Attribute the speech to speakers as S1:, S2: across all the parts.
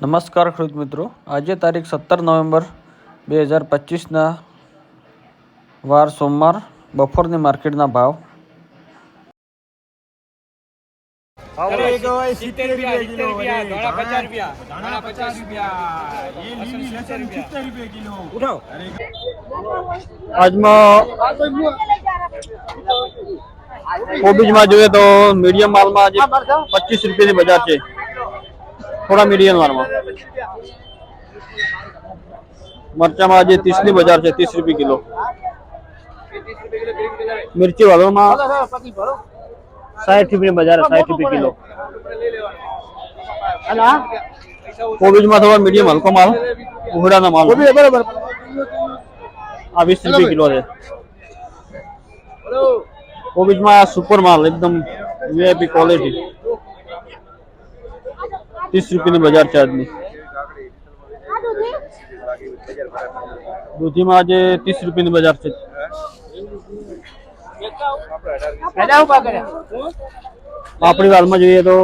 S1: નમસ્કાર ખેડૂત મિત્રો. આજે તારીખ સત્તર નવેમ્બર બે હજાર પચીસના વાર સોમવાર બપોરની માર્કેટના ભાવ. આજમાં કોબીજમાં જોઈએ તો મીડિયમ માલમાં આજે પચીસ રૂપિયાની બજાર છે. થોડા મીડિયમ માલમાં મરચામાં આજે ત્રીસની બજાર છે ત્રીસ રૂપિયા કિલો. મિર્ચી વાલોમાં સાઠ રૂપિયા બજાર સાઠ રૂપિયા કિલો. કોબીજમાં થોડા મીડિયમ હલકો માલ. ઉઘડાના માલ. બરાબર. આ વીસ રૂપિયા કિલો છે. કોબીજમાં સુપર માલ એકદમ વીઆઈપી ક્વોલિટી ત્રીસ રૂપિયાની બજાર છે આજની દૂધીમાં આજે ત્રીસ રૂપિયાની બજાર છે પાપડી વાલમાં જોઈએ તો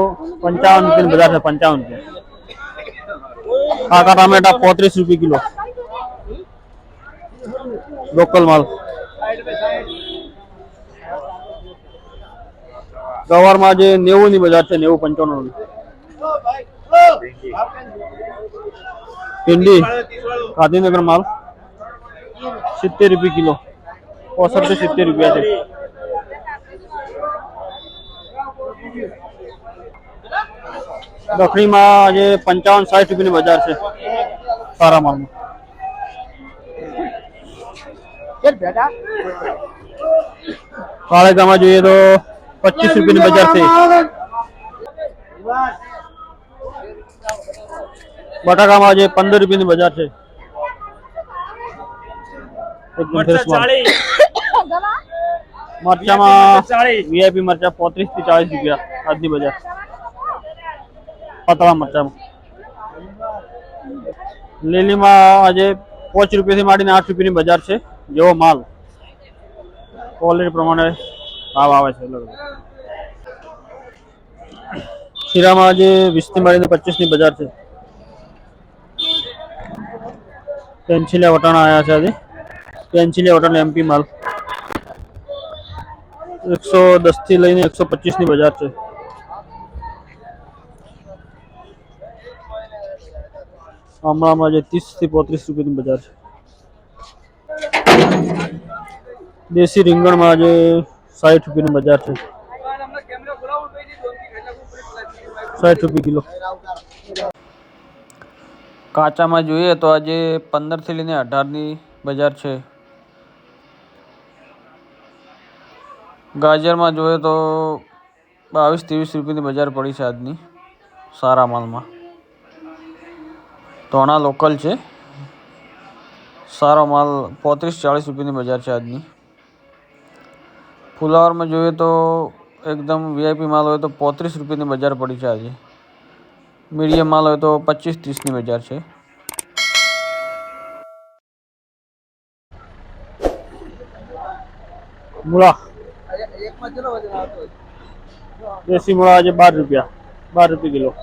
S1: પંચાવન રૂપિયાની બજાર છે પંચાવન રૂપિયા કાકા ટામેટા પોત્રીસ રૂપિયા કિલો લોકલ માલ ગવારમાં જે નેવું ની બજાર છે નેવું પંચાણું ભીંડી ગાંધીનગર માલ. સિત્તેર રૂપિયા કિલો. પોસઠથી સિત્તેર રૂપિયા છે. દખણીમાં આજે પંચાવન સાઠ રૂપિયાની બજાર છે સારા માલમાં. કાળેગામાં જોઈએ તો પચીસ રૂપિયાની બજાર છે. બટાકામાં આજે પંદર રૂપિયાની બજાર છે. એકદમ fresh માલ. મરચામાં વીઆઈપી મરચા પોત્રીસથી ચાલીસ રૂપિયા આજની બજાર. પતળા મરચામાં. લીલીમાં આજે પાંચ રૂપિયાથી માંડીને આઠ રૂપિયાની બજાર છે. જેવો માલ. ક્વોલિટી પ્રમાણે ભાવ આવે છે. ખીરામાં આજે વીસથી માંડીને પચીસની બજાર છે. પેન્સિલિયા વટાણા આવ્યા છે આજે. પેન્સિલિયા વટાણા એમપી માલ. એકસો દસથી લઈને એકસો પચીસની બજાર છે. હમણાં જે ત્રીસથી પોત્રીસ રૂપિયાની બજાર છે. દેશી રીંગણમાં આજે સાઠ રૂપિયાની બજાર છે. સાઠ રૂપિયા કિલો. કાચામાં જોઈએ તો આજે પંદરથી લઈને અઢારની બજાર છે. ગાજરમાં જોઈએ તો બાવીસ ત્રેવીસ રૂપિયાની બજાર પડી છે આજની, સારા માલમાં. ધોણા લોકલ છે. સારો માલ પોત્રીસ ચાળીસ રૂપિયાની બજાર છે આજની. ફુલાવરમાં જોઈએ તો એકદમ વીઆઈપી માલ હોય તો પોત્રીસ રૂપિયાની બજાર પડી છે આજે. મીડિયમ માલ હોય તો પચીસ ત્રીસની બજાર છે. મૂળા. દેશી મૂળા આજે બાર રૂપિયા. બાર રૂપિયા કિલો.